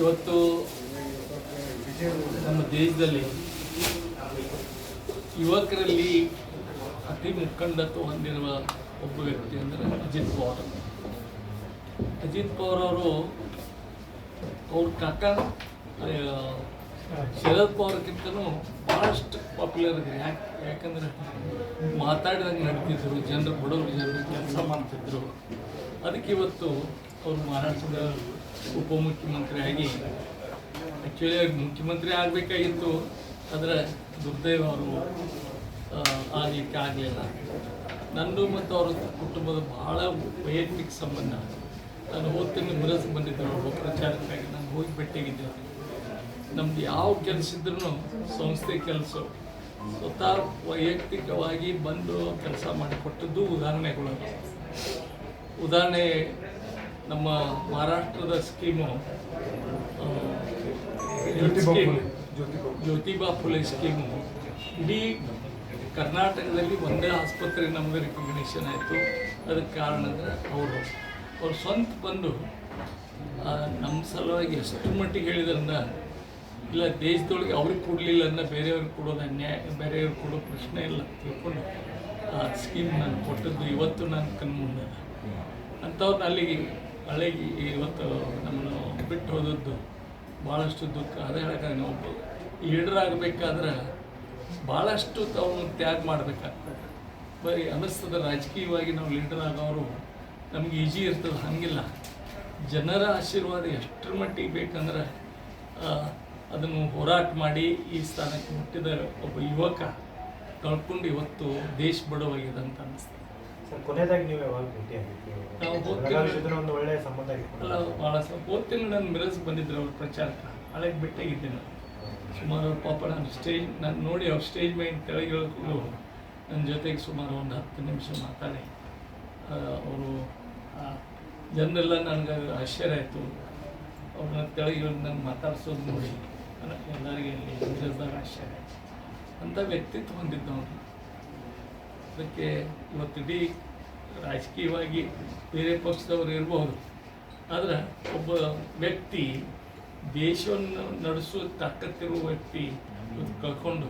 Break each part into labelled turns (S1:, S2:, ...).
S1: ಇವತ್ತು ನಮ್ಮ ದೇಶದಲ್ಲಿ ಯುವಕರಲ್ಲಿ ಅತಿ ಮುಖಂಡತ್ವ ಹೊಂದಿರುವ ಒಬ್ಬ ವ್ಯಕ್ತಿ ಅಂದರೆ ಅಜಿತ್ ಪವಾರ್. ಅಜಿತ್ ಪವಾರ್ ಅವರು ಅವ್ರ ಕಾಕ ಶರದ್ ಪವಾರ್ಕ್ಕಿಂತನೂ ಭಾಳಷ್ಟು ಪಾಪ್ಯುಲರ್ ಇದೆ ಯಾಕೆ, ಯಾಕಂದರೆ ಮಾತಾಡಿದಂಗೆ ನಡೀತಿದ್ರು, ಜನರು ಬಡವರು ಜನರು ಕೆಲಸ ಮಾಡ್ತಿದ್ರು. ಅದಕ್ಕೆ ಇವತ್ತು ಅವರು ಮಹಾರಾಷ್ಟ್ರದ ಉಪಮುಖ್ಯಮಂತ್ರಿ ಆಗಿ ಆ್ಯಕ್ಚುಲಿ ಮುಖ್ಯಮಂತ್ರಿ ಆಗಬೇಕಾಗಿತ್ತು, ಆದರೆ ದುರ್ದೈವ ಅವರು ಆಗಲಿಕ್ಕೆ ಆಗಲಿಲ್ಲ. ನಂದು ಮತ್ತು ಅವರ ಕುಟುಂಬದ ಬಹಳ ವೈಯಕ್ತಿಕ ಸಂಬಂಧ. ನಾನು ಹೋದ ತಿಂಗಳು ಮಿರಜ್ ಬಂದಿದ್ದರು ಅವರು ಪ್ರಚಾರಕ್ಕಾಗಿ ನಾನು ಹೋಗಿ ಭೇಟಿಯಾಗಿದ್ದೆ ನಮ್ದು ಯಾವ ಕೆಲಸ ಇದ್ರೂ ಸಂಸ್ಥೆ ಕೆಲಸ. ಸ್ವತಃ ವೈಯಕ್ತಿಕವಾಗಿ ಬಂದು ಕೆಲಸ ಮಾಡಿಕೊಟ್ಟದ್ದು ಉದಾಹರಣೆಗಳು ಉದಾಹರಣೆ ನಮ್ಮ ಮಹಾರಾಷ್ಟ್ರದ scheme scheme Jyotiba Phule scheme. ಇಡೀ ಕರ್ನಾಟಕದಲ್ಲಿ ಒಂದೇ ಆಸ್ಪತ್ರೆ ನಮಗೆ ರೆಕಗ್ನಿಷನ್ ಆಯಿತು. ಅದಕ್ಕೆ ಕಾರಣ ಅಂದರೆ ಅವರು ಅವ್ರ ಸ್ವಂತ ಬಂದು ನಮ್ಮ ಸಲುವಾಗಿ ಎಷ್ಟು ಮಟ್ಟಿಗೆ ಹೇಳಿದ್ರಿಂದ ಇಲ್ಲ ದೇಶದೊಳಗೆ ಅವ್ರಿಗೆ ಕೊಡಲಿಲ್ಲ ಅಂದ್ರೆ ಬೇರೆಯವ್ರಿಗೆ ಕೊಡೋದು ಅನ್ಯಾಯ ಬೇರೆಯವ್ರಿಗೆ ಕೊಡೋ ಪ್ರಶ್ನೆ ಇಲ್ಲ ತಿಳ್ಕೊಂಡು ಆ ಸ್ಕೀಮ್ ನಾನು ಕೊಟ್ಟದ್ದು ಇವತ್ತು ನಾನು ಕಣ್ಮುಂದೆ. ಅಂಥವ್ರನ್ನ ಅಲ್ಲಿಗೆ ಹಳೆಗೆ ಇವತ್ತು ನಮ್ಮನ್ನು ಬಿಟ್ಟು ಹೋದದ್ದು ಭಾಳಷ್ಟು ದುಃಖ. ಅದೇ ಹೇಳಕ್ಕೆ ಒಬ್ಬ ಲೀಡರ್ ಆಗಬೇಕಾದ್ರೆ ಭಾಳಷ್ಟು ತಾವು ತ್ಯಾಗ ಮಾಡಬೇಕಾಗ್ತದೆ. ಬರೀ ಅನ್ನಿಸ್ತದೆ ರಾಜಕೀಯವಾಗಿ ನಾವು ಲೀಡರ್ ಆಗೋರು ನಮ್ಗೆ ಈಜಿ ಇರ್ತದೆ, ಹಾಗಿಲ್ಲ. ಜನರ ಆಶೀರ್ವಾದ ಎಷ್ಟರ ಮಟ್ಟಿಗೆ ಬೇಕಂದ್ರೆ ಅದನ್ನು ಹೋರಾಟ ಮಾಡಿ ಈ ಸ್ಥಾನಕ್ಕೆ ಮುಟ್ಟಿದ ಒಬ್ಬ ಯುವಕ. ಕಳ್ಕೊಂಡು ಇವತ್ತು ದೇಶ ಬಡವಾಗಿದೆ ಅಂತ ಅನ್ನಿಸ್ತದೆ
S2: ಸರ್ ಕೊನೆಯದಾಗಿ ನೀವು ಯಾವಾಗ ಭೇಟಿ
S1: ನಾವು ಹೋಗ್ತೀವಿ.
S2: ಒಂದು ಒಳ್ಳೆ ಸಂಬಂಧ
S1: ಅಲ್ಲ ಭಾಳ ಸ್ವಲ್ಪ ಓದ್ತೀನಿ ನನ್ನ ಮಿರಸ್ ಬಂದಿದ್ರು ಅವ್ರ ಪ್ರಚಾರಕ್ಕೆ ಹಳೆಗೆ ಬಿಟ್ಟಾಗಿದ್ದೀನಿ ಸುಮಾರು ಅವ್ರ ಪಾಪ ನಾನು ಸ್ಟೇಜ್ ನಾನು ನೋಡಿ ಅವ್ರ ಸ್ಟೇಜ್ ಮೇಲೆ ಕೆಳಗೆ ಇಳಿದ್ರು ನನ್ನ ಜೊತೆಗೆ ಸುಮಾರು ಒಂದು ಹತ್ತು ನಿಮಿಷ ಮಾತಾಡಿ. ಅವರು ಜನರೆಲ್ಲ ನನಗೆ ಆಶ್ಚರ್ಯ ಆಯಿತು. ಅವ್ರನ್ನ ಕೆಳಗೆ ಇಳಿದು ನಂಗೆ ಮಾತಾಡ್ಸೋದು ನೋಡಿ. ಎಲ್ಲರಿಗೂ ಎಲ್ಲರಿಗೆ ಆಶ್ಚರ್ಯ ಆಯಿತು. ಅಂಥ ವ್ಯಕ್ತಿತ್ವ ಹೊಂದಿದ್ದವನು ಅದಕ್ಕೆ ಇವತ್ತು ಇಡೀ ರಾಜಕೀಯವಾಗಿ ಬೇರೆ ಪಕ್ಷದವರು ಇರಬಹುದು ಆದರೆ ಒಬ್ಬ ವ್ಯಕ್ತಿ ದೇಶವನ್ನು ನಡೆಸೋ ತಾಕತ್ತಿರುವ ವ್ಯಕ್ತಿ ಕಳ್ಕೊಂಡು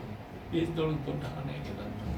S1: ದೇಶದೊಳಗೆ ದೊಡ್ಡ ಹಾನಿ ಆಗಿದೆ